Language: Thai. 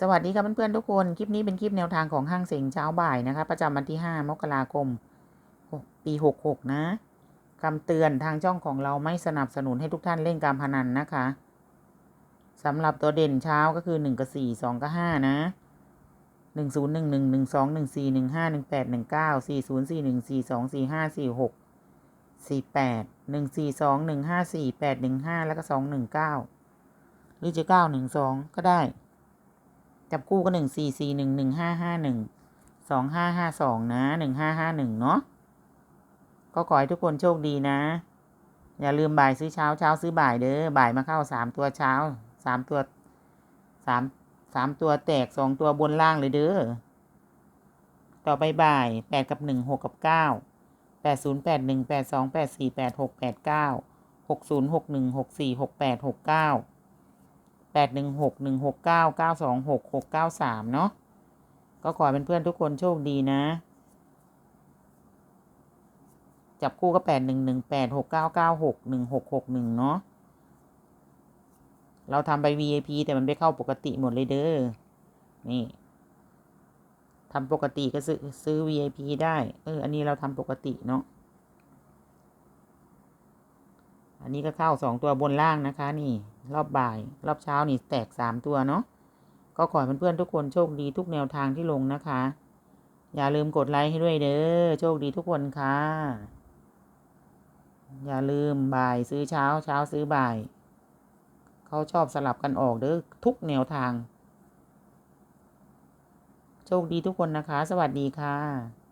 สวัสดีครับเพื่อนๆทุกคน คลิปนี้เป็นคลิปแนวทางของห้างเสียงเช้าบ่ายนะคะ ประจำวันที่ 5 มกราคม ปี 66 นะคำเตือนทางช่องของเราไม่สนับสนุนให้ทุกท่านเล่นการพนันนะคะสำหรับตัวเด่นเช้าก็คือ 1 กับ 4 2 กับ 5 นะ 1 0 1 1 1 2 1 4 1 5 1 8 1 9 4 0 4 1 4 2 4 5 4 6 4 8 1 4 2 1 5 4 8 1 5 แล้วก็ 2 1 9 หรือจะ 9 1 2 ก็ได้ จับคู่ก็หนึ่งสี่สี่หนึ่งหนึ่งห้าห้าหนึ่งสองห้าห้าสองนะหนึ่งห้าห้าหนึ่งเนาะก็ขอให้ทุกคนโชคดีนะ อย่าลืมบ่ายซื้อเช้าเช้าซื้อบ่ายเด้อบ่ายมาเข้าสามตัวเช้าสามตัวสามสามตัวแตกสองตัวบนล่างเลยเด้อต่อไปบ่ายแปดกับหนึ่งหกกับเก้าแปดศูนย์แปดหนึ่งแปดสองแปดสี่แปดหกแปดเก้าหกศูนย์หกหนึ่งหกสี่หกแปดหกเก้า แปดหนึ่งหกหนึ่งหกเก้าเก้าสองหกหกเก้าสามเนาะก็ขอเป็นเพื่อนทุกคนโชคดีนะ จับคู่ก็แปดหนึ่งหนึ่งแปดหกเก้าเก้าหกหนึ่งหกหกหนึ่งเนาะเราทำไป VIP แต่มันไม่เข้าปกติหมดเลยเด้อ นี่ทำปกติก็ซื้อซื้อ VIP ได้ เออ อันนี้เราทำปกติเนาะ อันนี้ก็เข้าสองตัวบนล่างนะคะ นี่ รอบบ่าย รอบเช้านี่แตกสามตัวเนาะก็ขอให้เพื่อนๆทุกคนโชคดีทุกแนวทางที่ลงนะคะ อย่าลืมกดไลค์ให้ด้วยเด้อโชคดีทุกคนค่ะ อย่าลืมบ่ายซื้อเช้าเช้าซื้อบ่าย เขาชอบสลับกันออกเด้อทุกแนวทาง โชคดีทุกคนนะคะ สวัสดีค่ะ